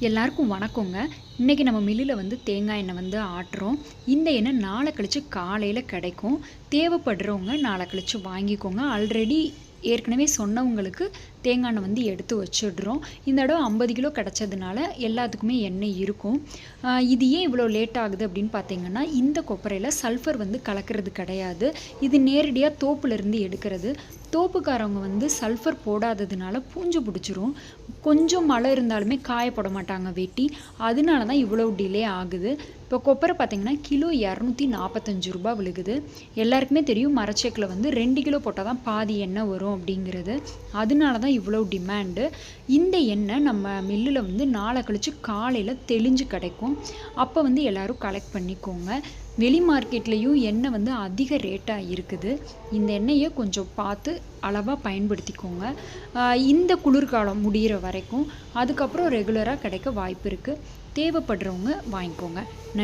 எல்லாருக்கும் வணக்கங்க. இன்றைக்கி நம்ம மில்லில் வந்து தேங்காய் எண்ணெய் வந்து ஆட்டுறோம். இந்த எண்ணெய் நாளை கழித்து காலையில் கிடைக்கும். தேவைப்படுறவங்க நாளை கழித்து வாங்கிக்கோங்க. ஆல்ரெடி ஏற்கனவே சொன்னவங்களுக்கு தேங்காய் எண்ணெய் வந்து எடுத்து வச்சிடுறோம். இந்த தடவை ஐம்பது கிலோ கிடச்சதுனால எல்லாத்துக்குமே எண்ணெய் இருக்கும். இது ஏன் இவ்வளோ லேட் ஆகுது அப்படின்னு பார்த்தீங்கன்னா இந்த கொப்பரையில் சல்ஃபர் வந்து கலக்கிறது கிடையாது. இது நேரடியாக தோப்புலேருந்து எடுக்கிறது. தோப்புக்காரவங்க வந்து சல்ஃபர் போடாததுனால பூஞ்சு பிடிச்சிரும். கொஞ்சம் மழை இருந்தாலுமே காயப்பட மாட்டாங்க வெட்டி. அதனால தான் இவ்வளோ டிலே ஆகுது. இப்போ கொப்பரை பார்த்தீங்கன்னா கிலோ இரநூத்தி நாற்பத்தஞ்சு ரூபாய் விழுகுது. எல்லாருக்குமே தெரியும் மரச்சேக்கில் வந்து ரெண்டு கிலோ போட்டால் தான் பாதி எண்ணெய் வரும் அப்படிங்கிறது. அதனால தான் இவ்வளோ டிமாண்டு. இந்த எண்ணெய் நம்ம மில்லில் வந்து நாளை கழித்து காலையில் தெளிஞ்சு கிடைக்கும். அப்போ வந்து எல்லோரும் கலெக்ட் பண்ணிக்கோங்க. வெளி மார்க்கெட்லேயும் எண்ணெய் வந்து அதிக ரேட்டாக இருக்குது. இந்த எண்ணெயை கொஞ்சம் பார்த்து அளவாக பயன்படுத்திக்கோங்க. இந்த குளிர்காலம் முடிகிற வரைக்கும் அதுக்கப்புறம் ரெகுலராக கிடைக்க வாய்ப்பு இருக்குது தேவைப்படுறவங்க வாங்கிக்கோங்க. நன்றி.